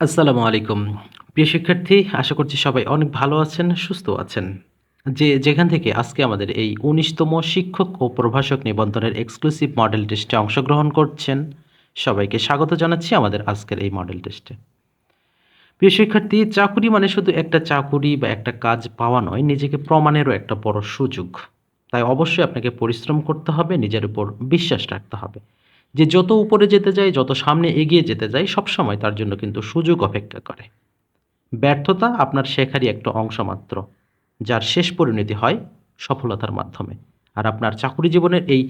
আসসালামু আলাইকুম। প্রিয় শিক্ষার্থী, আশা করছি সবাই অনেক ভালো আছেন, সুস্থ আছেন। যে যেখান থেকে আজকে আমাদের এই উনিশতম শিক্ষক ও প্রভাষক নিবন্ধনের এক্সক্লুসিভ মডেল টেস্টে অংশগ্রহণ করছেন, সবাইকে স্বাগত জানাচ্ছি আমাদের আজকের এই মডেল টেস্টে। প্রিয় শিক্ষার্থী, চাকুরি মানে শুধু একটা চাকুরি বা একটা কাজ পাওয়া নয়, নিজেকে প্রমাণেরও একটা বড় সুযোগ। তাই অবশ্যই আপনাকে পরিশ্রম করতে হবে, নিজের উপর বিশ্বাস রাখতে হবে। যে যত উপরে যেতে যায়, যত সামনে এগিয়ে যেতে যায়, সবসময় তার জন্য কিন্তু সুযোগ অপেক্ষা করে। ব্যর্থতা আপনার শেখারই একটা অংশ মাত্র, যার শেষ পরিণতি হয় সফলতার মাধ্যমে। আর আপনার চাকুরি জীবনের এই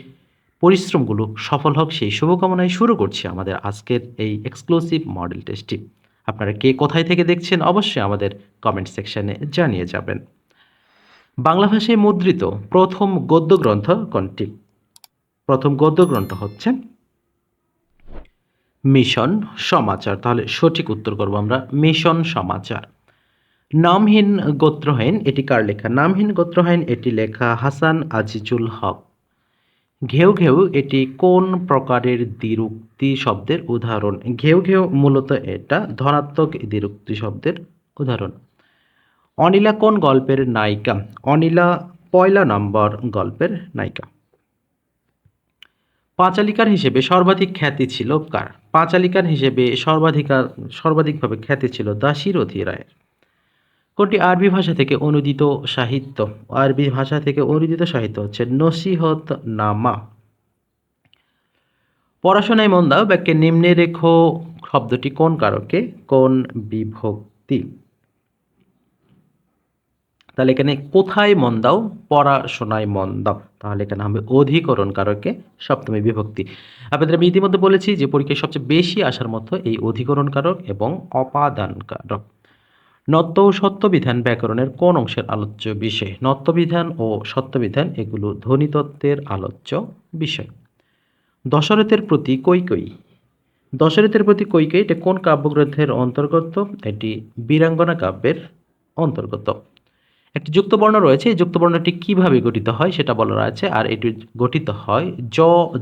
পরিশ্রমগুলো সফল হোক সেই শুভকামনায় শুরু করছি আমাদের আজকের এই এক্সক্লুসিভ মডেল টেস্টটি। আপনারা কে কোথায় থেকে দেখছেন অবশ্যই আমাদের কমেন্ট সেকশনে জানিয়ে যাবেন। বাংলা ভাষায় মুদ্রিত প্রথম গদ্য গ্রন্থ কোনটি? প্রথম গদ্য গ্রন্থ হচ্ছে মিশন সমাচার। তাহলে সঠিক উত্তর করব আমরা, মিশন সমাচার। নামহীন গোত্রহীন, এটি কার লেখা? নামহীন গোত্রহীন, এটি লেখা হাসান আজিজুল হক। ঘেউ ঘেউ, এটি কোন প্রকারের দ্বিরুক্তি শব্দের উদাহরণ? ঘেউ ঘেউ মূলত এটা, ধনাত্মক দ্বিরুক্তি শব্দের উদাহরণ। অনিলা কোন গল্পের নায়িকা? অনিলা পয়লা নম্বর গল্পের নায়িকা। পাঁচালিকার হিসেবে সর্বাধিক খ্যাতি ছিল কার? পাঁচালিকার হিসেবে সর্বাধিকার, সর্বাধিকভাবে খ্যাতি ছিল দাসিরথী রায়ের। কোনটি আরবি ভাষা থেকে অনুদিত সাহিত্য? আরবি ভাষা থেকে অনুদিত সাহিত্য হচ্ছে নসিহত নামা। পড়াশোনায় মন দাও বাক্যে নিম্নে রেখো শব্দটি কোন কারকে? কোন বিভক্তি? তাহলে এখানে কোথায় মন দাও? পড়াশোনায় মন দাও। তাহলে এখানে হবে অধিকরণ কারকে সপ্তমী বিভক্তি। আপনাদের আমি ইতিমধ্যে বলেছি যে পরীক্ষায় সবচেয়ে বেশি আসার মতো এই অধিকরণ কারক এবং অপাদান কারক। নত্য ও সত্যবিধান ব্যাকরণের কোন অংশের আলোচ্য বিষয়? নত্যবিধান ও সত্যবিধান এগুলো ধ্বনিতত্ত্বের আলোচ্য বিষয়। দশরথের প্রতি কৈকেয়ী দশরথের প্রতি কৈকেয়ী এটা কোন কাব্যগ্রন্থের অন্তর্গত? এটি বীরাঙ্গনা কাব্যের অন্তর্গত। একটি যুক্তবর্ণ রয়েছে। এই যুক্তবর্ণটি কীভাবে গঠিত হয় সেটা বলা আছে, আর এটি গঠিত হয় জ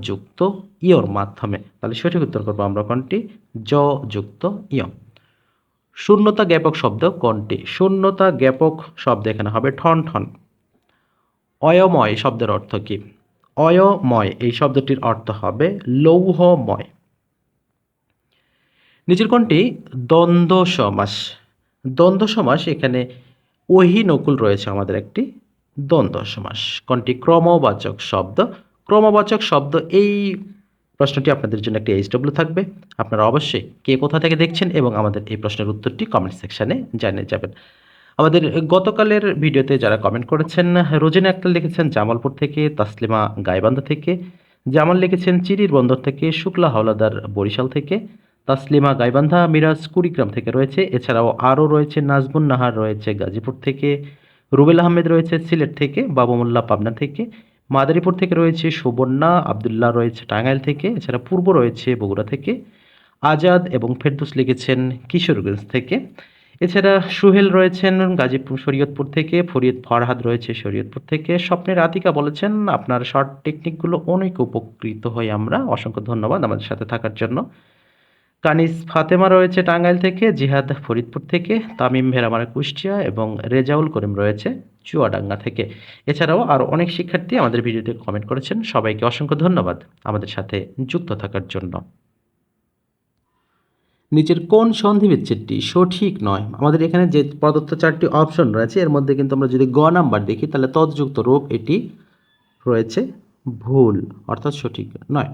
যুক্ত ইয়র মাধ্যমে। তাহলে সঠিক উত্তর করব আমরা কোনটি? জ যুক্ত ইয় শূন্যতা জ্ঞাপক শব্দ কোনটি? শূন্যতা জ্ঞাপক শব্দ এখানে হবে ঠন ঠন। অয়ময় শব্দের অর্থ কি? অয়ময়, এই শব্দটির অর্থ হবে লৌহময়। নিচের কোনটি? দ্বন্দ্ব সমাস দ্বন্দ্ব সমাস এখানে নকুল রয়েছে আমাদের একটি দ্বন্দ্ব সমাস। কোনটি? ক্রমবাচক শব্দ। ক্রমবাচক শব্দ, এই প্রশ্নটি আপনাদের জন্য একটি এইচডব্লিউ থাকবে। আপনারা অবশ্যই কে কোথা থেকে দেখছেন এবং আমাদের এই প্রশ্নের উত্তরটি কমেন্ট সেকশানে জানিয়ে যাবেন। আমাদের গতকালের ভিডিওতে যারা কমেন্ট করেছেন, রোজিনা আক্তার লিখেছেন জামালপুর থেকে, তাসলিমা গাইবান্ধা থেকে, জামাল লিখেছেন চিরির বন্দর থেকে, শুক্লা হাওলাদার বরিশাল থেকে তাসলিমা গাইবান্ধা, মিরাজ কুড়িগ্রাম থেকে রয়েছে। এছাড়াও আরও রয়েছে নাজবুন নাহার, রয়েছে গাজীপুর থেকে, রুবেল আহমেদ রয়েছে সিলেট থেকে বাবু মোল্লা পাবনা থেকে, মাদারীপুর থেকে রয়েছে সুবর্ণা, আবদুল্লাহ রয়েছে টাঙ্গাইল থেকে, এছাড়া পূর্ব রয়েছে বগুড়া থেকে, আজাদ এবং ফেরদুস লিখেছেন কিশোরগঞ্জ থেকে। এছাড়া সুহেল রয়েছেন গাজীপুর, শরীয়তপুর থেকে, ফরিদ ফরহাদ রয়েছে শরীয়তপুর থেকে। স্বপ্নের আতিকা বলেছেন, আপনার শর্ট টেকনিকগুলো অনেক উপকৃত হই আমরা। অসংখ্য ধন্যবাদ আমাদের সাথে থাকার জন্য। কানিস ফাতেমা রয়েছে টাঙ্গাইল থেকে, জিহাদ ফরিদপুর থেকে, তামিম ভেরামারা কুষ্টিয়া এবং রেজাউল করিম রয়েছে চুয়াডাঙ্গা থেকে। এছাড়াও আরও অনেক শিক্ষার্থী আমাদের ভিডিওতে কমেন্ট করেছেন। সবাইকে অসংখ্য ধন্যবাদ আমাদের সাথে যুক্ত থাকার জন্য। নিচের কোন সন্ধি বিচ্ছেদটি সঠিক নয়? আমাদের এখানে যে প্রদত্ত চারটি অপশন রয়েছে, এর মধ্যে কিন্তু আমরা যদি গ নাম্বার দেখি, তাহলে তদযুক্ত রূপ এটি রয়েছে ভুল, অর্থাৎ সঠিক নয়।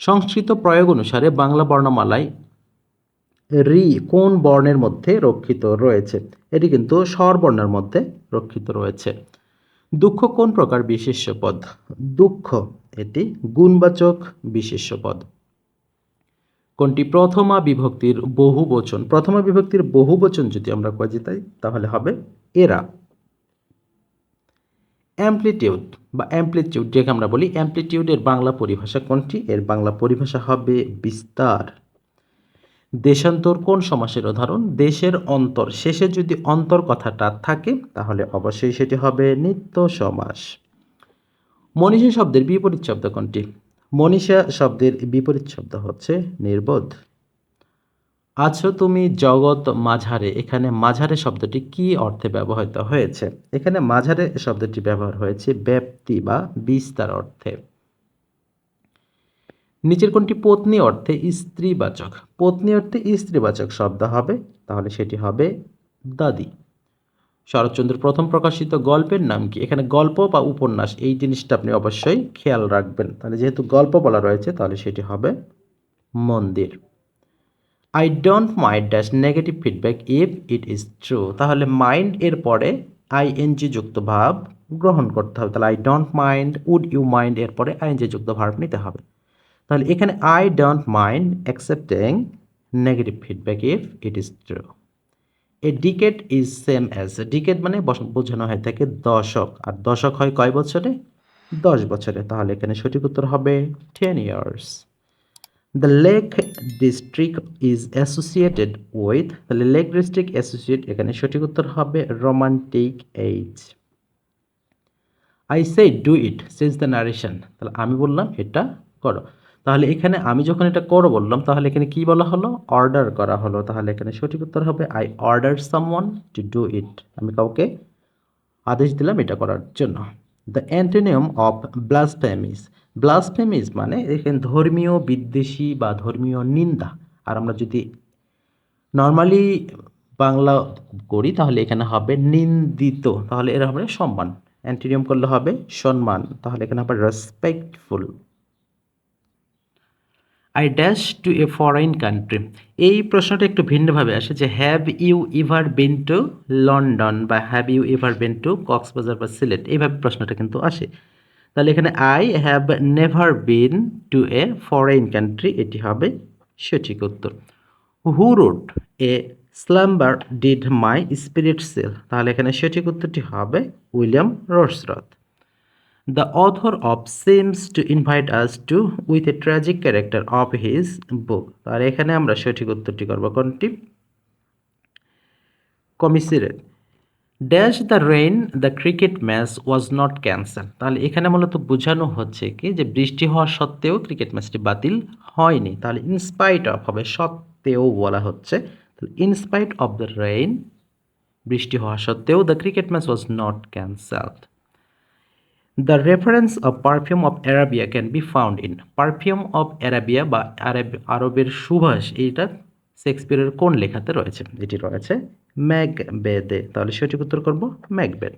সংস্কৃত প্রয়োগ অনুসারে বাংলা বর্ণমালায় রি কোন বর্ণের মধ্যে রক্ষিত রয়েছে? এটি কিন্তু স্বরবর্ণের মধ্যে রক্ষিত রয়েছে। দুঃখ কোন প্রকার বিশেষ্য পদ? দুঃখ, এটি গুণবাচক বিশেষ্য পদ। কোনটি প্রথমা বিভক্তির বহু বচন প্রথমা বিভক্তির বহু বচন যদি আমরা কয়ে তাই, তাহলে হবে এরা। অ্যাম্পলিটিউড বা অ্যাম্পলিটিউড, যেকে আমরা বলি অ্যাম্পলিটিউডের বাংলা পরিভাষা কোনটি? এর বাংলা পরিভাষা হবে বিস্তার। দেশান্তর কোন সমাসের উদাহরণ? দেশের অন্তর। শেষে যদি অন্তর কথাটা থাকে, তাহলে অবশ্যই সেটি হবে নিত্য সমাস। মনীষী শব্দের বিপরীত শব্দ কোনটি? মনীষা শব্দের বিপরীত শব্দ হচ্ছে নির্বোধ। আছো তুমি জগৎ মাঝারে। এখানে মাঝারে শব্দটি কি অর্থে ব্যবহৃত হয়েছে? এখানে মাঝারে শব্দটি ব্যবহার হয়েছে ব্যাপ্তি বা বিস্তার অর্থে। নিচের কোনটি পত্নী অর্থে স্ত্রীবাচক? পত্নী অর্থে স্ত্রীবাচক শব্দ হবে, তাহলে সেটি হবে দাদি। শরৎচন্দ্রের প্রথম প্রকাশিত গল্পের নাম কি? এখানে গল্প বা উপন্যাস, এই জিনিসটা আপনি অবশ্যই খেয়াল রাখবেন। তাহলে যেহেতু গল্প বলা রয়েছে, তাহলে সেটি হবে মন্দির। I don't mind dash negative feedback if it is true তাহলে মাইন্ড এর পরে আইএনজি যুক্ত ভাব গ্রহণ করতে হবে। তাহলে I don't mind would you mind এর পরে আইএনজি যুক্ত ভাব নিতে হবে। তাহলে এখানে I don't mind accepting negative feedback if it is true a decade is same as decade মানে বোঝানো হয় থাকে দশক। আর দশক হয় কয় বছরে? দশ বছরে। তাহলে এখানে সঠিক উত্তর হবে ten years the lake district is associated with তাহলে লেক ডিস্ট্রিক্ট অ্যাসোসিয়েট এখানে সঠিক উত্তর হবে romantic age I say do it since the narration তাহলে আমি বললাম এটা করো। তাহলে এখানে আমি যখন এটা করো বললাম, তাহলে এখানে কি বলা হলো? অর্ডার করা হলো। তাহলে এখানে সঠিক উত্তর হবে I order someone to do it আমি কাউকে আদেশ দিলাম এটা করার জন্য। দ্য অ্যান্টোনিয়াম অফ ব্লাসফেমিস ব্লাসফেমিস মানে এখানে ধর্মীয় বিদ্বেষী বা ধর্মীয় নিন্দা। আর আমরা যদি নর্মালি বাংলা করি, তাহলে এখানে হবে নিন্দিত। তাহলে এর হবে সম্মান। অ্যান্টোনিয়াম করলে হবে সম্মান। তাহলে এখানে হবে respectful I dash to a foreign country এই প্রশ্নটা একটু ভিন্নভাবে আসে যে have you ever been to London বা have you ever been to Cox's Bazar বা সিলেট? এইভাবে প্রশ্নটা কিন্তু আসে। তাহলে এখানে I have never been to a foreign country এটি হবে সঠিক উত্তর। Who wrote a slumber did my spirit seal তাহলে এখানে সঠিক উত্তরটি হবে William Wordsworth. The author of seems to invite us to, with a tragic character of his book. আর এখানে আমরা সঠিক উত্তরটি করব কোনটি? কমিসিরেট dash the rain the cricket match was not cancel তাহলে এখানে মূলত বোঝানো হচ্ছে কি, যে বৃষ্টি হওয়া সত্ত্বেও ক্রিকেট ম্যাচটি বাতিল হয়নি। তাহলে ইনস্পাইট অফ হবে, সত্ত্বেও বলা হচ্ছে। তাহলে ইনস্পাইট অফ দ্য রেইন বৃষ্টি হওয়া সত্ত্বেও the cricket match was not cancelled the reference of perfume of Arabia can be found in perfume of Arabia বা আরব আরবের সুভাষ, এইটা শেক্সপিয়ারের কোন লেখাতে রয়েছে? এটি রয়েছে ম্যাকবেদে। তাহলে সঠিক উত্তর করব Macbeth.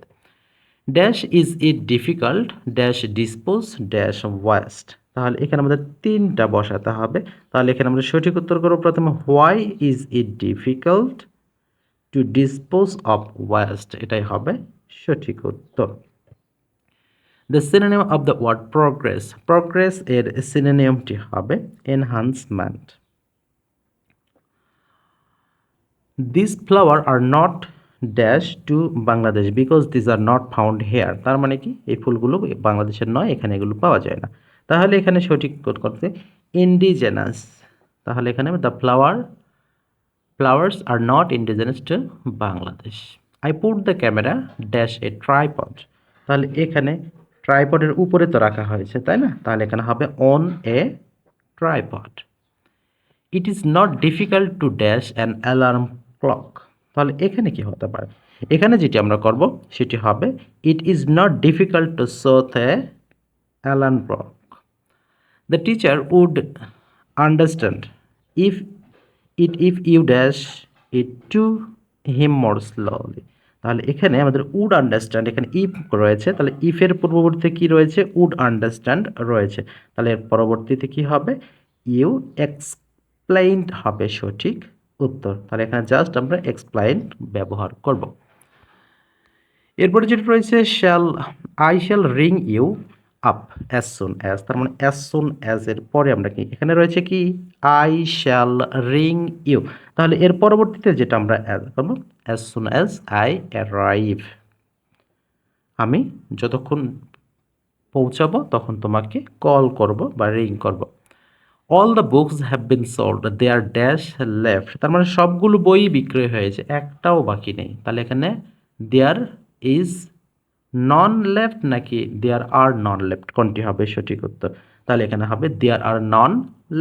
Dash is it difficult dash dispose dash waste তাহলে এখানে আমাদের তিনটা বসাতে হবে। তাহলে এখানে আমরা সঠিক উত্তর করব। প্রথমে why is it difficult to dispose of waste এটাই হবে সঠিক উত্তর। The synonym of the word progress progress এর সিনোনিয়ামটি হবে enhancement this flower are not dash to Bangladesh because this are not found here তার মানে কি? এই ফুলগুলো বাংলাদেশের নয়, এখানে এগুলো পাওয়া যায় না। তাহলে এখানে সঠিক করতে ইন্ডিজেনাস তাহলে এখানে the flower flowers are not indigenous to Bangladesh I put the camera dash a tripod তাহলে এখানে ট্রাইপডের উপরে তো রাখা হয়েছে, তাই না? তাহলে এখানে হবে on a tripod it is not difficult to dash an alarm clock তাহলে এখানে কি হতে পারে? এখানে যেটি আমরা করব, সেটি হবে it is not difficult to soothe a alarm clock the teacher would understand if it if you dash it to him more slowly তাহলে এখানে আমাদের উড আন্ডারস্ট্যান্ড এখানে ইফ রয়েছে, তাহলে ইফের পূর্ববর্তীতে কি রয়েছে? উড আন্ডারস্ট্যান্ড রয়েছে। তাহলে এর পরবর্তীতে কি হবে? ইউ এক্সপ্লেইনড হবে সঠিক উত্তর। তাহলে এখানে জাস্ট আমরা এক্সপ্লাইন ব্যবহার করব। এরপরে যেটা রয়েছে shall I shall ring you up as soon as তার মানে অ্যাজ সুন অ্যাজ এর পরে আমরা কি, এখানে রয়েছে কি? আই শ্যাল রিং ইউ তাহলে এর পরবর্তীতে যেটা আমরা অ্যাজ করব as soon as I arrive আমি যতক্ষণ পৌঁছাবো, তখন তোমাকে কল করব বা রিং করব। All the books have been sold there dash left তার মানে সবগুলো বই বিক্রয় হয়েছে, একটাও বাকি নেই। তাহলে এখানে দেয়ার ইজ নন লেফট নাকি দেয়ার আর নন লেফট কোনটি হবে সঠিক উত্তর? তাহলে এখানে হবে দেয়ার আর নন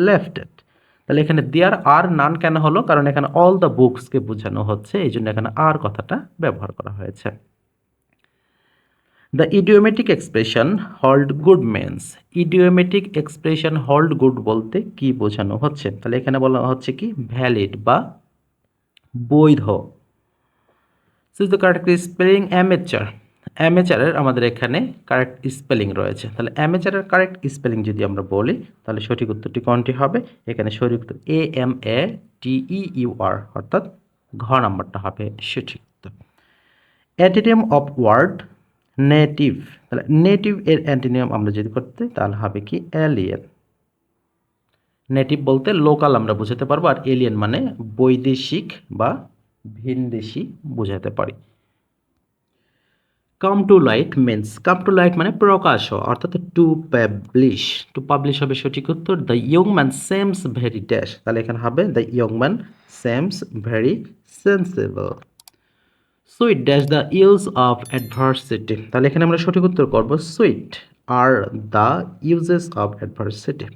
লেফটেড তাহলে এখানে দেয়ার আর নান কেন হলো? কারণ এখানে অল দ্য বুকসকে বোঝানো হচ্ছে এই জন্য এখানে আর কথাটা ব্যবহার করা হয়েছে। The idiomatic expression hold good means idiomatic expression hold good বলতে কি বোঝানো হচ্ছে? তাহলে এখানে বলা হচ্ছে কি? ভ্যালিড বা বৈধ। So the correct spelling amateur অ্যামেচারের আমাদের এখানে কারেক্ট স্পেলিং রয়েছে। তাহলে অ্যামেচারের কারেক্ট স্পেলিং যদি আমরা বলি, তাহলে সঠিক উত্তরটি কোনটি হবে? এখানে সঠিক উত্তর A M A T E you আর অর্থাৎ ঘ নাম্বারটা হবে সঠিক উত্তর। অ্যান্টিনিয়াম অফ ওয়ার্ড নেটিভ তাহলে নেটিভ এর অ্যান্টিনিয়াম আমরা যদি করতে, তাহলে হবে কি এলিয়েন নেটিভ বলতে লোকাল আমরা বোঝাতে পারব, আর এলিয়েন মানে বৈদেশিক বা ভিনদেশি বোঝাতে পারি। Come to light means come to light মানে প্রকাশ অর্থাৎ টু পাবলিশ টু পাবলিশ হবে সঠিক উত্তর the young man seems very dash তাহলে এখানে হবে the young man seems very sensible sweet dash the use of adversity তাহলে এখানে আমরা সঠিক উত্তর করব sweet R the uses of adversity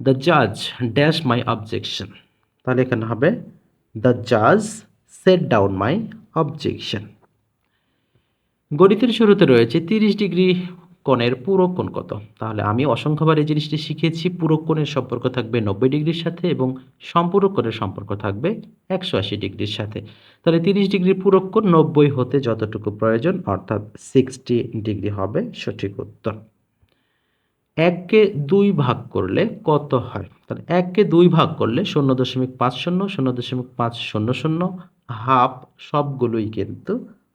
the জাজ ড্যাশ মাই অবজেকশন তাহলে এখানে হবে দ্য জাজ সেট ডাউন মাই অবজেকশন গণিতের শুরুতে রয়েছে তিরিশ ডিগ্রি কোণের পুরো কোণ কত? তাহলে আমি অসংখ্যবার এই জিনিসটি শিখেছি, পুরো কোণের সম্পর্ক থাকবে নব্বই ডিগ্রির সাথে এবং সম্পূরক কোণের সম্পর্ক থাকবে একশো আশি ডিগ্রির সাথে। তাহলে তিরিশ ডিগ্রি পুরক কোণ নব্বই হতে যতটুকু প্রয়োজন, অর্থাৎ সিক্সটি ডিগ্রি হবে সঠিক উত্তর। এককে দুই ভাগ করলে কত হয়? তাহলে এককে দুই ভাগ করলে শূন্য দশমিক পাঁচ শূন্য শূন্য দশমিক পাঁচ শূন্য শূন্য, হাফ সবগুলোই কিন্তু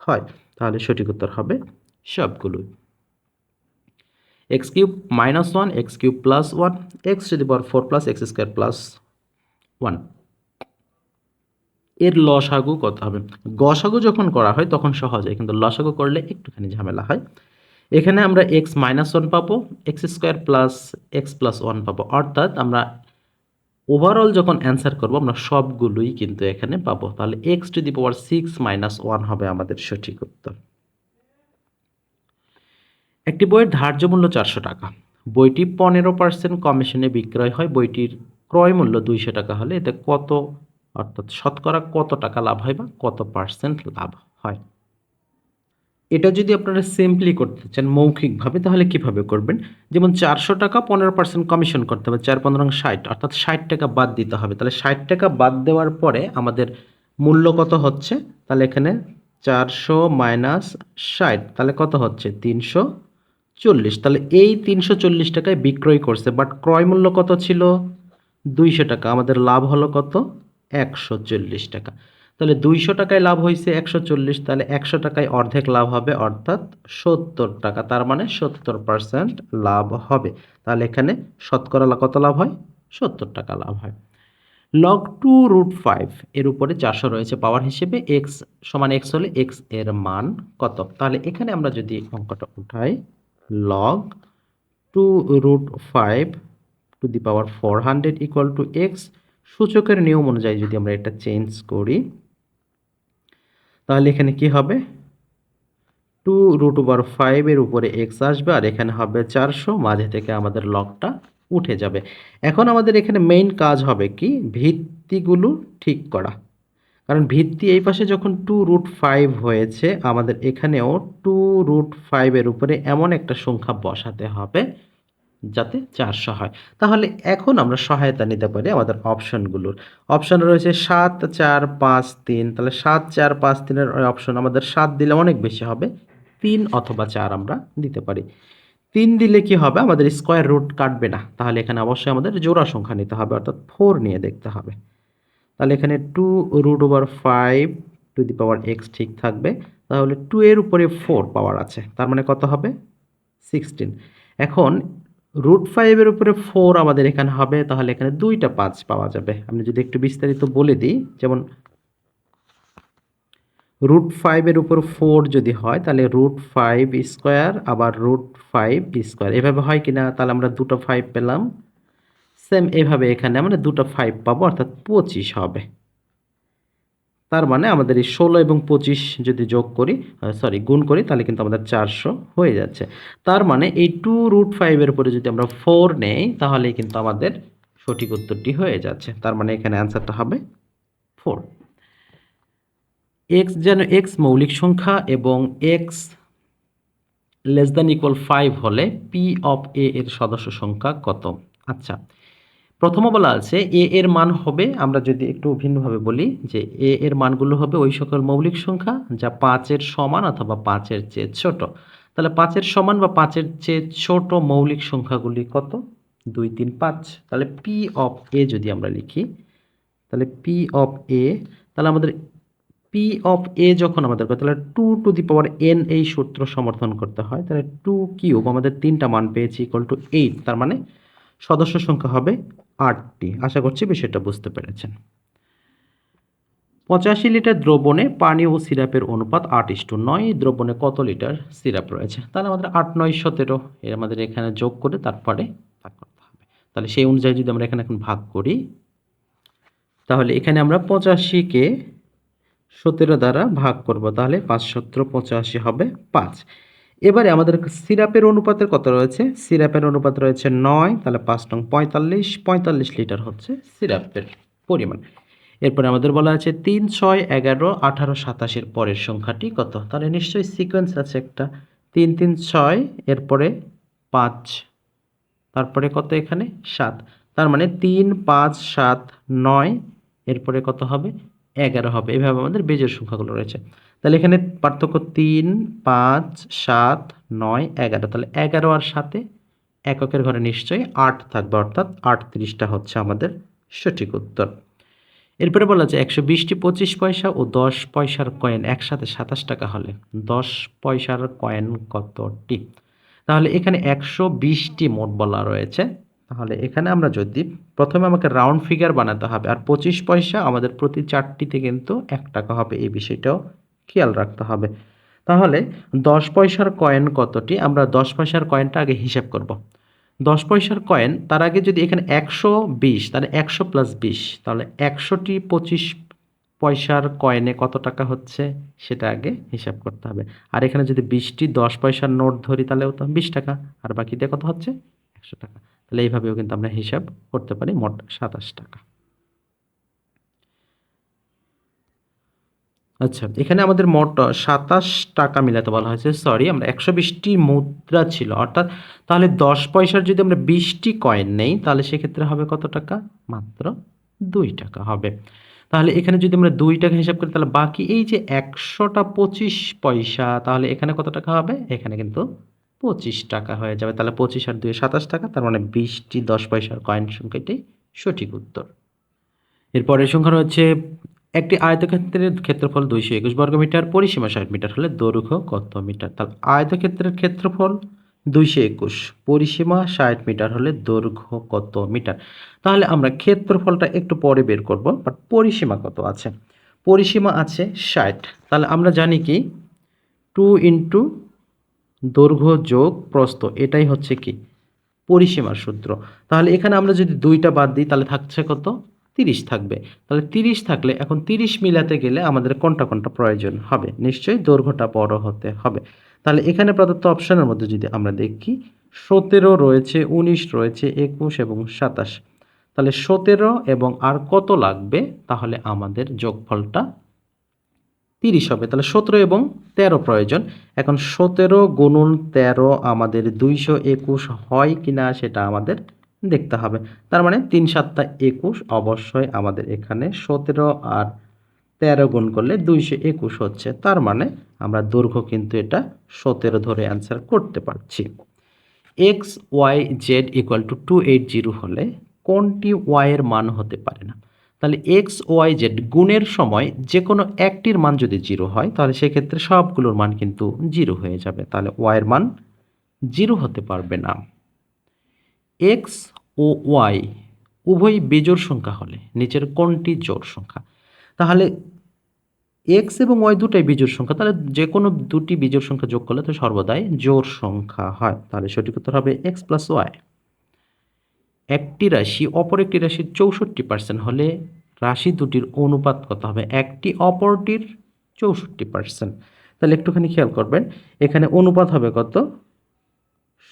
হয়, তাহলে সঠিক উত্তর হবে সবগুলোই। X cube minus one x cube plus one x to the power four plus x square plus one. এর লসাগু কত হবে? গসাগু যখন করা হয় তখন সহজ হয়, কিন্তু লসাগু করলে একটুখানি ঝামেলা হয়। এখানে আমরা এক্স মাইনাস ওয়ান পাবো, x square plus x plus one পাবো। অর্থাৎ আমরা ওভারঅল যখন অ্যান্সার করব, আমরা সবগুলোই কিন্তু এখানে পাবো। তাহলে x to the power six minus one হবে আমাদের সঠিক উত্তর। একটি বইয়ের ধার্য মূল্য চারশো টাকা। বইটি পনেরো পার্সেন্ট কমিশনে বিক্রয় হয়। বইটির ক্রয় মূল্য দুইশো টাকা হলে এতে কত, অর্থাৎ শতকরা কত টাকা লাভ হয় বা কত পার্সেন্ট লাভ হয়? এটা যদি আপনারা সিম্পলি করতে চান মৌখিকভাবে, তাহলে কীভাবে করবেন? যেমন চারশো টাকা পনেরো পার্সেন্ট কমিশন করতে হবে, চার পনেরো ষাট, অর্থাৎ ষাট টাকা বাদ দিতে হবে। তাহলে ষাট টাকা বাদ দেওয়ার পরে আমাদের মূল্য কত হচ্ছে? তাহলে এখানে চারশো মাইনাস ষাট, তাহলে কত হচ্ছে? তিনশো চল্লিশ। তাহলে এই তিনশো চল্লিশ টাকায় বিক্রয় করছে বাট ক্রয় মূল্য কত ছিল? দুইশো টাকা। আমাদের লাভ হলো কত? একশো চল্লিশ টাকা। তাহলে দুইশো টাকায় লাভ হয়েছে একশো চল্লিশ, তাহলে একশো টাকায় অর্ধেক লাভ হবে অর্থাৎ সত্তর টাকা, তার মানে সত্তর পার্সেন্ট লাভ হবে। তাহলে এখানে শতকরা কত লাভ হয়? সত্তর টাকা লাভ হয়। লগ টু রুট ফাইভ এর উপরে চারশো রয়েছে পাওয়ার হিসেবে এক্স সমান এক্স হলে এক্সের মান কত? তাহলে এখানে আমরা যদি অঙ্কটা উঠাই log two root five to the power four hundred equal to x সূচকের নিয়ম অনুযায়ী যদি আমরা এটা চেঞ্জ করি তাহলে এখানে কি হবে? টু রুট ওভার ফাইভের উপরে এক্স আসবে আর এখানে হবে চারশো, মাঝে থেকে আমাদের লকটা উঠে যাবে। এখন আমাদের এখানে মেইন কাজ হবে কি? ভিত্তিগুলো ঠিক করা। কারণ ভিত্তি এই পাশে যখন টু রুট ফাইভ হয়েছে, আমাদের এখানেও টু রুট ফাইভের উপরে এমন একটা সংখ্যা বসাতে হবে। যাতে চারশো হয়। তাহলে এখন আমরা সহায়তা নিতে পারি আমাদের অপশনগুলোর। অপশন রয়েছে সাত, চার, পাঁচ, তিন। তাহলে সাত, চার, পাঁচ, তিনের অপশন আমাদের সাত দিলে অনেক বেশি হবে। তিন অথবা চার আমরা দিতে পারি। তিন দিলে কি হবে? আমাদের স্কোয়ার রুট কাটবে না। তাহলে এখানে অবশ্যই আমাদের জোড়া সংখ্যা নিতে হবে, অর্থাৎ ফোর নিয়ে দেখতে হবে। তাহলে এখানে two root over five to the power x ঠিক থাকবে। তাহলে টু এর উপরে ফোর পাওয়ার আছে। তার মানে কত হবে? সিক্সটিন। এখন রুট ফাইভের উপরে ফোর আমাদের এখানে হবে, তাহলে এখানে দুইটা পাঁচ পাওয়া যাবে। আমি যদি একটু বিস্তারিত বলে দিই, যেমন রুট ফাইভের উপর ফোর যদি হয়, তাহলে রুট ফাইভ স্কোয়ার আবার রুট ফাইভ স্কোয়ার এভাবে হয় কি না তাহলে আমরা দুটো ফাইভ পেলাম। সেম এভাবে এখানে আমরা দুটো ফাইভ পাবো, অর্থাৎ পঁচিশ হবে। তার মানে আমাদের এই ষোলো এবং পঁচিশ যদি যোগ করি সরি গুণ করি, তাহলে কিন্তু আমাদের চারশো হয়ে যাচ্ছে। তার মানে এই টু রুট ফাইভের উপরে যদি আমরা ফোর নেই, তাহলে কিন্তু আমাদের সঠিক উত্তরটি হয়ে যাচ্ছে। তার মানে এখানে অ্যান্সারটা হবে ফোর এক্স যেন এক্স মৌলিক সংখ্যা এবং x less than equal five হলে পি অফ এ এর সদস্য সংখ্যা কত? আচ্ছা প্রথমে বলা আছে এ এর মান হবে, আমরা যদি একটু ভিন্নভাবে বলি, যে এ এর মানগুলো হবে ওই সকল মৌলিক সংখ্যা যা পাঁচের সমান অথবা পাঁচের চেয়ে ছোট। তাহলে পাঁচের সমান বা পাঁচের চেয়ে ছোট মৌলিক সংখ্যাগুলি কত? দুই, তিন, পাঁচ। তাহলে পি অফ এ যদি আমরা লিখি, তাহলে পি অফ এ তাহলে আমাদের পি অফ এ যখন আমাদের তাহলে two to the power n এই সূত্র সমর্থন করতে হয়, তাহলে টু কিউব আমাদের তিনটা মান পেয়েছি ইকুয়াল টু এইট তার মানে সদস্য সংখ্যা হবে আটটি। আশা করছি বিষয়টা বুঝতে পেরেছেন। পঁচাশি লিটার দ্রবণে পানি ও সিরাপের অনুপাত আট ইস্টু নয়। দ্রবণে কত লিটার সিরাপ রয়েছে? তাহলে আমাদের আট, নয়, সতেরো এর আমাদের এখানে যোগ করে তারপরে ভাগ করতে হবে। তাহলে সেই অনুযায়ী যদি আমরা এখানে এখন ভাগ করি, তাহলে এখানে আমরা পঁচাশিকে সতেরো দ্বারা ভাগ করব। তাহলে পাঁচ সতেরো পঁচাশি হবে পাঁচ। এবারে আমাদের সিরাপের অনুপাতের কত রয়েছে? সিরাপের অনুপাত রয়েছে নয়, তাহলে পাঁচ নং পঁয়তাল্লিশ পঁয়তাল্লিশ লিটার হচ্ছে সিরাপের পরিমাণ। এরপরে আমাদের বলা আছে তিন, ছয়, এগারো, আঠারো, সাতাশের পরের সংখ্যাটি কত? তাহলে নিশ্চয়ই সিকোয়েন্স আছে একটা। তিন তিন, ছয়, এরপরে পাঁচ, তারপরে কত এখানে? সাত। তার মানে তিন, পাঁচ, সাত, নয়, এরপরে কত হবে? এগারো হবে। এভাবে আমাদের বেজের সংখ্যাগুলো রয়েছে। তাহলে এখানে পার্থক্য তিন, পাঁচ, সাত, নয়, এগারো। তাহলে এগারো আর সাথে এককের ঘরে নিশ্চয়ই আট থাকবে। অর্থাৎ আটত্রিশটা হচ্ছে আমাদের সঠিক উত্তর। এরপরে বলা যায় একশো বিশটি পঁচিশ পয়সা ও দশ পয়সার কয়েন একসাথে সাতাশ টাকা হলে। দশ পয়সার কয়েন কতটি? তাহলে এখানে একশো বিশটি মোট বলা রয়েছে। তাহলে এখানে আমরা যদি প্রথমে আমাকে রাউন্ড ফিগার বানাতে হবে, আর পঁচিশ পয়সা আমাদের প্রতি চারটিতে কিন্তু এক টাকা হবে, এই বিষয়টাও খেয়াল রাখতে হবে। তাহলে দশ পয়সার কয়েন কতটি? আমরা দশ পয়সার কয়েনটা আগে হিসাব করব। দশ পয়সার কয়েন তার আগে যদি এখানে একশো বিশ, তাহলে একশো প্লাস বিশ, তাহলে একশোটি পঁচিশ পয়সার কয়েনে কত টাকা হচ্ছে? সেটা আগে হিসাব করতে হবে। আর এখানে যদি বিশটি দশ পয়সার নোট ধরি, তাহলেও তো বিশ টাকা, আর বাকিতে কত হচ্ছে? একশো টাকা। তাহলে এইভাবেও কিন্তু আমরা হিসাব করতে পারি মোট সাতাশ টাকা। আচ্ছা এখানে আমাদের মোট সাতাশ টাকা মিলাতে বলা হয়েছে। সরি আমরা একশো বিশটি মুদ্রা ছিল। অর্থাৎ তাহলে দশ পয়সার যদি আমরা বিশটি কয়েন নেই, তাহলে সেক্ষেত্রে হবে কত টাকা? মাত্র দুই টাকা হবে। তাহলে এখানে যদি আমরা দুই টাকা হিসাব করি, তাহলে বাকি এই যে একশোটা পঁচিশ পয়সা, তাহলে এখানে কত টাকা হবে? এখানে কিন্তু পঁচিশ টাকা হয়ে যাবে। তাহলে পঁচিশ আর দুই, সাতাশ টাকা, তার মানে বিশটি, দশ পয়সার কয়েন সংখ্যাটি সঠিক উত্তর। এরপরের সংখ্যা রয়েছে, একটি আয়তক্ষেত্রের ক্ষেত্রফল দুইশো একুশ বর্গ মিটার, পরিসীমা ষাট মিটার হলে দৈর্ঘ্য কত মিটার? তাহলে আয়তক্ষেত্রের ক্ষেত্রফল দুইশো একুশ, পরিসীমা ষাট মিটার হলে দৈর্ঘ্য কত মিটার? তাহলে আমরা ক্ষেত্রফলটা একটু পরে বের করব বাট পরিসীমা কত আছে? পরিসীমা আছে ষাট। তাহলে আমরা জানি কি? টু ইন্টু দৈর্ঘ্য যোগ প্রস্থ, এটাই হচ্ছে কি? পরিসীমার সূত্র। তাহলে এখানে আমরা যদি দুইটা বাদ দিই, তাহলে থাকছে কত? তিরিশ থাকবে। তাহলে তিরিশ থাকলে এখন তিরিশ মিলাতে গেলে আমাদের কোনটা কোনটা প্রয়োজন হবে? নিশ্চয়ই দৈর্ঘ্যটা বড় হতে হবে। তাহলে এখানে প্রদত্ত অপশনের মধ্যে যদি আমরা দেখি, সতেরো রয়েছে, উনিশ রয়েছে, একুশ এবং সাতাশ। তাহলে সতেরো এবং আর কত লাগবে? তাহলে আমাদের যোগফলটা তিরিশ হবে, তাহলে সতেরো এবং তেরো প্রয়োজন। এখন সতেরো গুণন তেরো আমাদের দুইশো একুশ হয় কি না সেটা আমাদের দেখতে হবে। তার মানে তিন সাতটা একুশ অবশ্যই আমাদের এখানে সতেরো আর তেরো গুণ করলে দুইশো একুশ হচ্ছে। তার মানে আমরা দৈর্ঘ্য কিন্তু এটা সতেরো ধরে অ্যান্সার করতে পারছি। X y z equal to two eight zero হলে কোনটি ওয়াইয়ের মান হতে পারে না? তাহলে এক্স ওয়াই জেড গুণের সময় যে কোনো একটির মান যদি জিরো হয়, তাহলে সেক্ষেত্রে সবগুলোর মান কিন্তু জিরো হয়ে যাবে। তাহলে ওয়াইয়ের মান জিরো হতে পারবে না। এক্স ও ওয়াই উভয় বেজোড় সংখ্যা হলে, নিচের কোনটি জোর সংখ্যা? তাহলে এক্স এবং ওয়াই দুটাই বিজোড় সংখ্যা, তাহলে যে কোনো দুটি বিজোড় সংখ্যা যোগ করলে তো সর্বদাই জোড় সংখ্যা হয়। তাহলে সঠিক উত্তর হবে এক্স প্লাস ওয়াই একটি রাশি অপর একটি রাশির চৌষট্টি পার্সেন্ট হলে রাশি দুটির অনুপাত কত হবে? একটি অপরটির চৌষট্টি পার্সেন্ট তাহলে একটুখানি খেয়াল করবেন, এখানে অনুপাত হবে কত?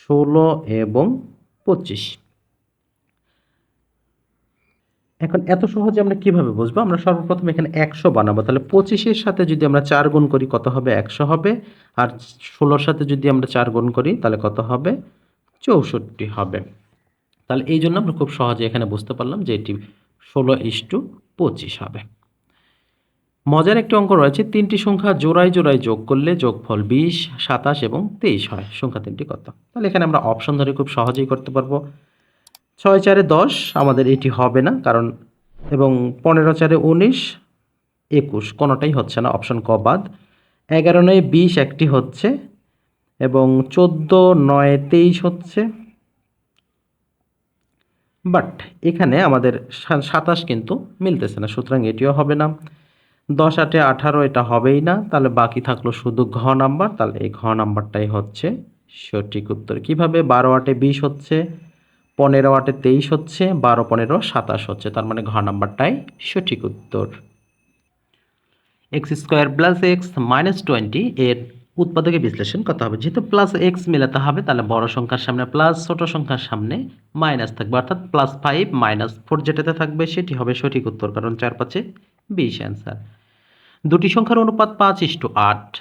ষোলো এবং পঁচিশ। এখন এত সহজে আমরা কীভাবে বুঝব? আমরা সর্বপ্রথম এখানে একশো বানাবো। তাহলে পঁচিশের সাথে যদি আমরা চার গুণ করি, কত হবে? একশো হবে। আর ষোলোর সাথে যদি আমরা চার গুণ করি, তাহলে কত হবে? চৌষট্টি হবে। তাহলে এই জন্য আমরা খুব সহজে এখানে বুঝতে পারলাম যে এটি ষোলো ইস টু পঁচিশ হবে। মজার একটি অঙ্ক রয়েছে, তিনটি সংখ্যা জোড়ায় জোড়ায় যোগ করলে যোগফল বিশ, সাতাশ এবং তেইশ হয়। সংখ্যা তিনটি কত? তাহলে এখানে আমরা অপশন ধরে খুব সহজেই করতে পারব। ছয় চারে দশ, আমাদের এটি হবে না, কারণ এবং পনেরো চারে উনিশ, একুশ, কোনোটাই হচ্ছে না অপশন ক বাদ। এগারো নয় বিশ একটি হচ্ছে, এবং চোদ্দ নয় তেইশ হচ্ছে বাট এখানে আমাদের সাতাশ কিন্তু মিলতেছে না, সুতরাং এটিও হবে না। দশ আটে আঠারো এটা হবেই না, তাহলে বাকি থাকল শুধু ঘ নাম্বার, তাহলে এই ঘ নাম্বারটাই হচ্ছে সঠিক উত্তর। কীভাবে বারো আটে বিশ হচ্ছে, পনেরো আটে তেইশ হচ্ছে, বারো পনেরো সাতাশ হচ্ছে, তার মানে ঘ নাম্বারটাই সঠিক উত্তর। X square plus x minus twenty এর উৎপাদকে বিশ্লেষণ করতে হবে। যেহেতু প্লাস এক্স মেলাতে হবে, তাহলে বড় সংখ্যার সামনে প্লাস ছোট সংখ্যার সামনে মাইনাস থাকবে। অর্থাৎ প্লাস ফাইভ মাইনাস ফোর যেটাতে থাকবে, সেটি হবে সঠিক উত্তর। কারণ চার পাঁচে বিশ অ্যান্সার দুটি সংখ্যার অনুপাত পাঁচ ইস্টু আট।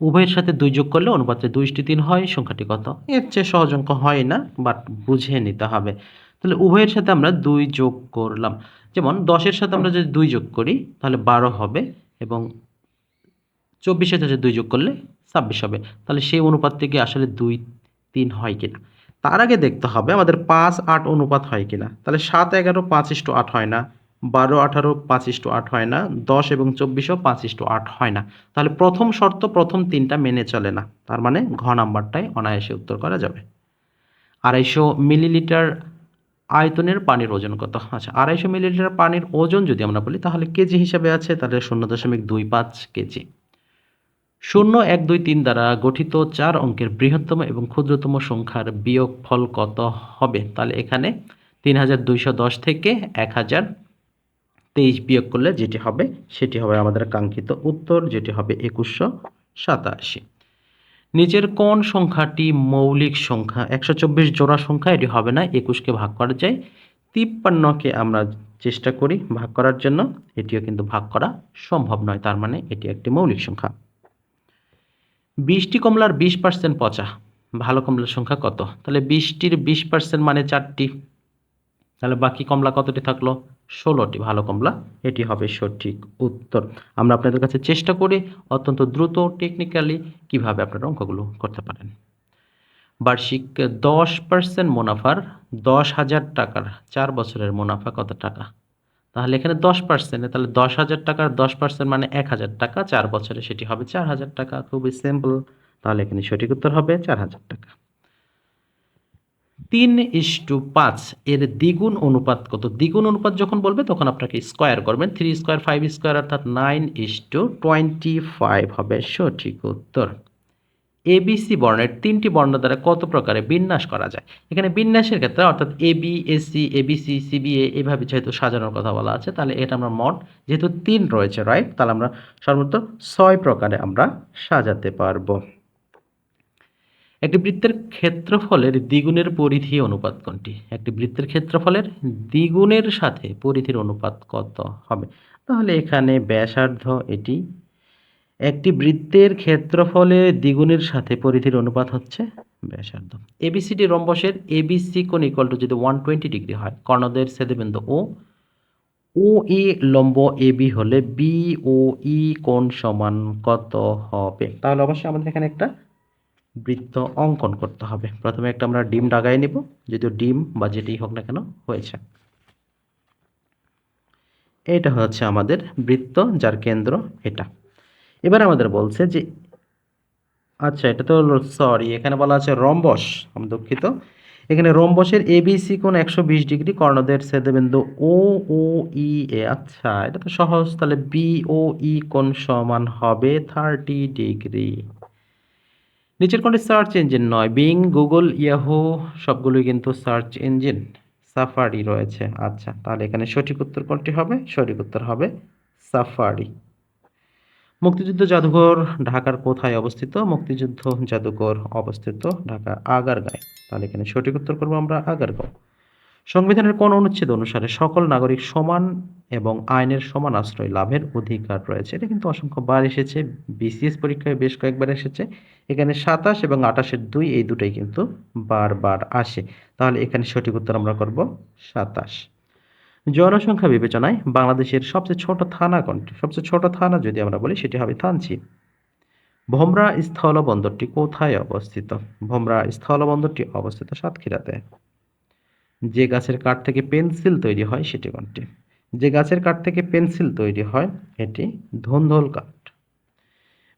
উভয়ের সাথে দুই যোগ করলে অনুপাতে দুই ইস্টু তিন হয়। সংখ্যাটি কত? এর চেয়ে সহজ অঙ্ক হয় না বাট বুঝে নিতে হবে। তাহলে উভয়ের সাথে আমরা দুই যোগ করলাম। যেমন দশের সাথে আমরা যদি দুই যোগ করি, তাহলে বারো হবে এবং চব্বিশের সাথে দুই যোগ করলে ছাব্বিশ হবে। তাহলে সেই অনুপাত থেকে আসলে দুই তিন হয় কিনা? তার আগে দেখতে হবে আমাদের পাঁচ আট অনুপাত হয় কিনা। তাহলে সাত, এগারো, পাঁচ ইস্টু আট হয় না। বারো, আঠারো, পাঁচ ইস্টু আট হয় না। দশ এবং চব্বিশও পাঁচ ইস্টু আট হয় না। তাহলে প্রথম শর্ত প্রথম তিনটা মেনে চলে না। তার মানে ঘ নাম্বারটাই অনায়াসে উত্তর করা যাবে। আড়াইশো মিলিলিটার আয়তনের পানির ওজন কত? আচ্ছা আড়াইশো মিলিলিটার পানির ওজন যদি আমরা বলি, তাহলে কেজি হিসাবে আছে, তাহলে শূন্য দশমিক দুই পাঁচ কেজি। শূন্য এক দুই তিন দ্বারা গঠিত চার অঙ্কের বৃহত্তম এবং ক্ষুদ্রতম সংখ্যার বিয়োগ ফল কত হবে? তাহলে এখানে তিন হাজার দুইশো দশ থেকে এক হাজার তেইশ বিয়োগ করলে যেটি হবে, সেটি হবে আমাদের কাঙ্ক্ষিত উত্তর, যেটি হবে একুশশো সাতাশি। নিচের কোন সংখ্যাটি মৌলিক সংখ্যা? একশো চব্বিশ জোড়া সংখ্যা, এটি হবে না, একুশকে ভাগ করা যায় তিপ্পান্নকে আমরা চেষ্টা করি ভাগ করার জন্য, এটিও কিন্তু ভাগ করা সম্ভব নয়, তার মানে এটি একটি মৌলিক সংখ্যা। বিশটি কমলার বিশ পার্সেন্ট পচা, ভালো কমলার সংখ্যা কত? তাহলে বিশটির বিশ পার্সেন্ট মানে চারটি। তাহলে বাকি কমলা কতটি থাকল? ষোলোটি, ভালো কমলা, এটি হবে সঠিক উত্তর। আমরা আপনাদের কাছে চেষ্টা করি অত্যন্ত দ্রুত টেকনিক্যালি কীভাবে আপনারা অঙ্কগুলো করতে পারেন। বার্ষিক দশ পার্সেন্ট মুনাফার দশ হাজার টাকার চার বছরের মুনাফা কত টাকা? তাহলে এখানে দশ পার্সেন্টে তাহলে দশ হাজার টাকার দশ পার্সেন্ট মানে এক হাজার টাকা, চার বছরে সেটি হবে চার হাজার টাকা। খুবই সিম্পল তাহলে এখানে সঠিক উত্তর হবে চার হাজার টাকা। তিন ইস টু পাঁচ, এর দ্বিগুণ অনুপাত কত? দ্বিগুণ অনুপাত যখন বলবে তখন আপনাকে স্কোয়ার করবেন। থ্রি স্কোয়ার ফাইভ স্কোয়ার অর্থাৎ nine is to twenty five হবে সঠিক উত্তর। এবিসি বর্ণের তিনটি বর্ণ দ্বারা কত প্রকারে বিন্যাস করা যায়? এখানে বিন্যাসের ক্ষেত্রে অর্থাৎ এবি এসসি এবিসি সিবিএ এভাবে যেহেতু সাজানোর কথা বলা আছে, তাহলে এটা আমরা মোট যেহেতু তিন রয়েছে রাইট তাহলে আমরা সর্বোচ্চ ছয় প্রকারে আমরা সাজাতে পারব। একটি বৃত্তের ক্ষেত্রফলের দ্বিগুণের পরিধি অনুপাত কোনটি? একটি বৃত্তের ক্ষেত্রফলের দ্বিগুণের সাথে পরিধির অনুপাত কত হবে? তাহলে এখানে ব্যাসার্ধ এটি একটি বৃত্তের ক্ষেত্রফলের দ্বিগুণের সাথে পরিধির অনুপাত হচ্ছে ব্যাসার্ধ। এবিসিডি রম্বসের এবিসি কোণ ইকুয়াল টু যদি ওয়ান টোয়েন্টি ডিগ্রি হয়, কর্ণদের ছেদবিন্দু ও ও ই লম্ব এ বি হলে বি ও ই কোণ সমান কত হবে? তাহলে অবশ্যই আমাদের এখানে একটা বৃত্ত অঙ্কন করতে হবে। প্রথমে একটা আমরা ডিম ডাগাই নিব যদিও ডিম বা যেটাই হোক না কেন হয়েছে। এটা হচ্ছে আমাদের বৃত্ত, যার কেন্দ্র এটা। এবার আমাদের বলছে যে আচ্ছা এটা তো সরি এখানে বলা আছে রম্বস, আমি দুঃখিত। এখানে রম্বসের এবিসি কোণ একশো বিশ ডিগ্রি, কর্ণদের ছেদবিন্দু ও ও ই এ আচ্ছা এটা তো সহজ, তাহলে বি ও ই কোণ সমান হবে থার্টি ডিগ্রি। নিচের কোনটি সার্চ ইঞ্জিন নয় বিং গুগল ইয়াহু সবগুলোই কিন্তু সার্চ ইঞ্জিন সাফারি রয়েছে। আচ্ছা তাহলে এখানে সঠিক উত্তর কোনটি হবে? সঠিক উত্তর হবে সাফারি মুক্তিযুদ্ধ জাদুঘর ঢাকার কোথায় অবস্থিত? মুক্তিযুদ্ধ জাদুঘর অবস্থিত ঢাকার আগারগাঁয়। তাহলে এখানে সঠিক উত্তর করব আমরা আগারগাঁও। সংবিধানের কোন অনুচ্ছেদ অনুসারে সকল নাগরিক সমান এবং আইনের সমান আশ্রয় লাভের অধিকার রয়েছে। এটা কিন্তু অসংখ্য বার এসেছে, বিসিএস পরীক্ষায় বেশ কয়েকবার এসেছে। এখানে সাতাশ এবং আঠাশের দুই, এই দুটোই কিন্তু বারবার আসে। তাহলে এখানে সঠিক উত্তর আমরা করব সাতাশ। জনসংখ্যা বিবেচনায় বাংলাদেশের সবচেয়ে ছোট থানা কোনটি? সবচেয়ে ছোট থানা যদি আমরা বলি, সেটি হবে থানচি। ভোমরা স্থলবন্দরটি কোথায় অবস্থিত? ভোমরা স্থলবন্দরটি অবস্থিত সাতক্ষীরাতে। যে গাছের কাঠ থেকে পেন্সিল তৈরি হয়, সেটি কোনটি? যে গাছের কাঠ থেকে পেন্সিল তৈরি হয়, এটি ধুন্ধল কাঠ।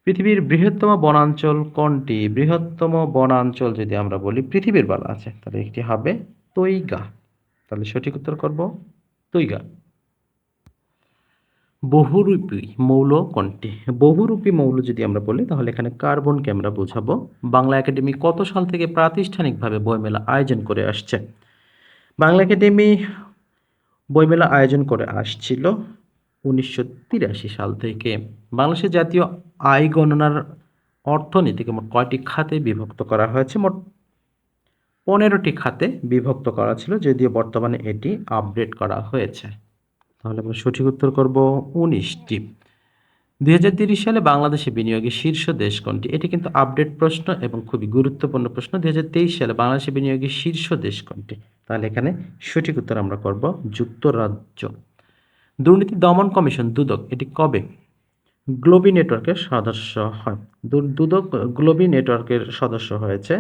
পৃথিবীর বৃহত্তম বনাঞ্চল কোনটি? বৃহত্তম বনাঞ্চল যদি আমরা বলি, পৃথিবীর বলা আছে, তাহলে একটি হবে তৈগা। তাহলে সঠিক উত্তর করব তৈগা। বহুরূপী মৌল কোনটি? বহুরূপী মৌল যদি আমরা বলি, তাহলে এখানে কার্বনকে আমরা বোঝাবো। বাংলা একাডেমি কত সাল থেকে প্রাতিষ্ঠানিকভাবে বইমেলা আয়োজন করে আসছে? বাংলা একাডেমি বইমেলা আয়োজন করে আসছিল উনিশশো তিরাশি সাল থেকে। বাংলাদেশের জাতীয় আয় গণনার অর্থনীতিকে মোট কয়টি খাতে বিভক্ত করা হয়েছে? মোট পনেরোটি খাতে বিভক্ত করা ছিল, যদিও বর্তমানে এটি আপডেট করা হয়েছে। তাহলে আমরা সঠিক উত্তর করব উনিশটি। দুই সালে বাংলাদেশে বিনিয়োগের শীর্ষ দেশ কোনটি? এটি কিন্তু আপডেট প্রশ্ন এবং খুবই গুরুত্বপূর্ণ প্রশ্ন। দুই হাজার তেইশ সালে বাংলাদেশে বিনিয়োগের শীর্ষ দেশ কোনটি? তাহলে এখানে সঠিক উত্তর আমরা করব যুক্তরাজ্য। দুর্নীতি দমন কমিশন, দুদক, এটি কবে? গ্লোবি নেটওয়ার্কের সদস্য হয়। দুদক, গ্লোবি নেটওয়ার্কের সদস্য হয়েছে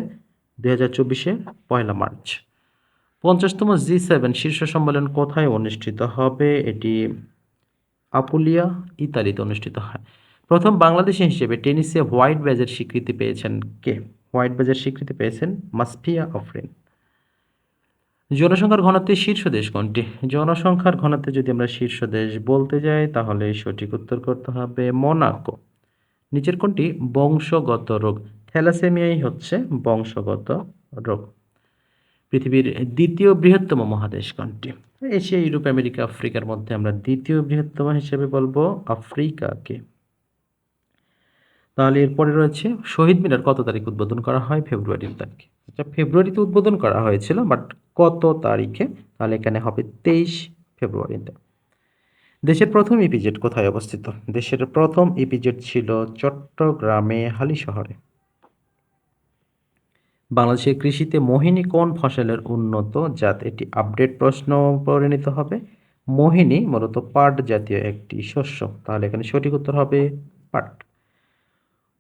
দুই হাজার চব্বিশে পয়লা মার্চ। পঞ্চাশতম জি সেভেন শীর্ষ সম্মেলন কোথায় অনুষ্ঠিত হবে? এটি আপুলিয়া, ইতালিতে অনুষ্ঠিত হয়। প্রথম বাংলাদেশি হিসেবে টেনিসে হোয়াইট ব্যাজের স্বীকৃতি পেয়েছেন কে? হোয়াইট ব্যাজের স্বীকৃতি পেয়েছেন মাসফিয়া আফরিন। জনসংখ্যার ঘনত্বে শীর্ষ দেশ কোনটি? জনসংখ্যার ঘনত্বে যদি আমরা শীর্ষ দেশ বলতে যাই, তাহলে সঠিক উত্তর করতে হবে মোনাকো। নিচের কোনটি? বংশগত রোগ। থ্যালাসেমিয়াই হচ্ছে বংশগত রোগ, পৃথিবীর দ্বিতীয় বৃহত্তম মহাদেশ কোনটি এশিয়া, ইউরোপ, আমেরিকা, আফ্রিকার মধ্যে আমরা দ্বিতীয় বৃহত্তম হিসেবে বলব আফ্রিকাকে। তাহলে এরপরে রয়েছে শহীদ মিনার, কত তারিখ উদ্বোধন করা হয়? ফেব্রুয়ারির তারিখে। আচ্ছা ফেব্রুয়ারিতে উদ্বোধন করা হয়েছিল, বাট কত তারিখে? তাহলে এখানে হবে তেইশ ফেব্রুয়ারিতে দেশের প্রথম ইপিজেড কোথায় অবস্থিত? দেশের প্রথম ইপিজেড ছিল চট্টগ্রামে, হালি শহরে। বাংলাদেশের কৃষিতে মোহিনী কোন ফসলের উন্নত জাত? এটি আপডেট প্রশ্ন পরিণত হবে। মোহিনী মূলত পাট জাতীয় একটি শস্য। তাহলে এখানে সঠিক উত্তর হবে পাট।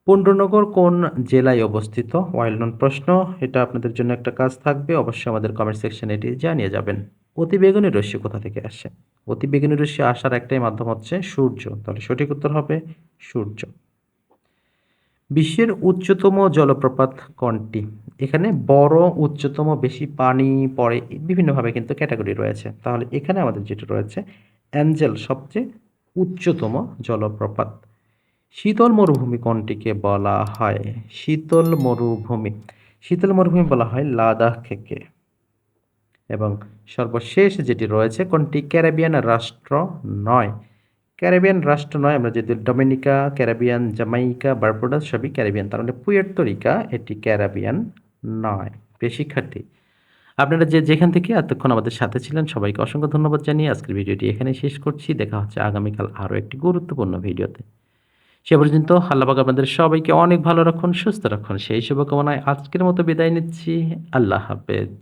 পুণ্ডনগর কোন জেলায় অবস্থিত? ওয়াইল নন প্রশ্ন। এটা আপনাদের জন্য একটা কাজ থাকবে। অবশ্যই আমাদের কমেন্ট সেকশনে এটি জানিয়ে যাবেন। অতি বেগুনি রশ্মি কোথা থেকে আসে? অতি বেগুনি রশ্মি আসার একটাই মাধ্যম হচ্ছে সূর্য। তাহলে সঠিক উত্তর হবে সূর্য। বিশ্বের উচ্চতম জলপ্রপাত কোনটি? এখানে বড়, উচ্চতম, বেশি পানি পড়ে বিভিন্নভাবে কিন্তু ক্যাটাগরি রয়েছে। তাহলে এখানে আমাদের যেটা রয়েছে, অ্যাঞ্জেল সবচেয়ে উচ্চতম জলপ্রপাত। শীতল মরুভূমি কোনটিকে বলা হয়? শীতল মরুভূমি। শীতল মরুভূমি বলা হয় লাদাখকে। এবং সর্বশেষ যেটি রয়েছে কোনটি? ক্যারিবিয়ান রাষ্ট্র নয়। ক্যারিবিয়ান রাষ্ট্র নয়, আমরা যদি ডোমিনিকা, ক্যারিবিয়ান জামাইকা বারবাডাস সবই ক্যারিবিয়ান, তার মানে পুয়ের্তরিকা এটি ক্যারিবিয়ান নয় প্রিয় শিক্ষার্থী আপনারা যে যেখান থেকে এতক্ষণ আমাদের সাথে ছিলেন, সবাইকে অসংখ্য ধন্যবাদ জানিয়ে আজকের ভিডিওটি এখানে শেষ করছি। দেখা হচ্ছে আগামীকাল আরও একটি গুরুত্বপূর্ণ ভিডিওতে। সে পর্যন্ত আল্লাহবাক আপনাদের সবাইকে অনেক ভালো রাখুন, সুস্থ রাখুন। সেই শুভকামনায় আজকের মতো বিদায় নিচ্ছি। আল্লাহ হাফেজ।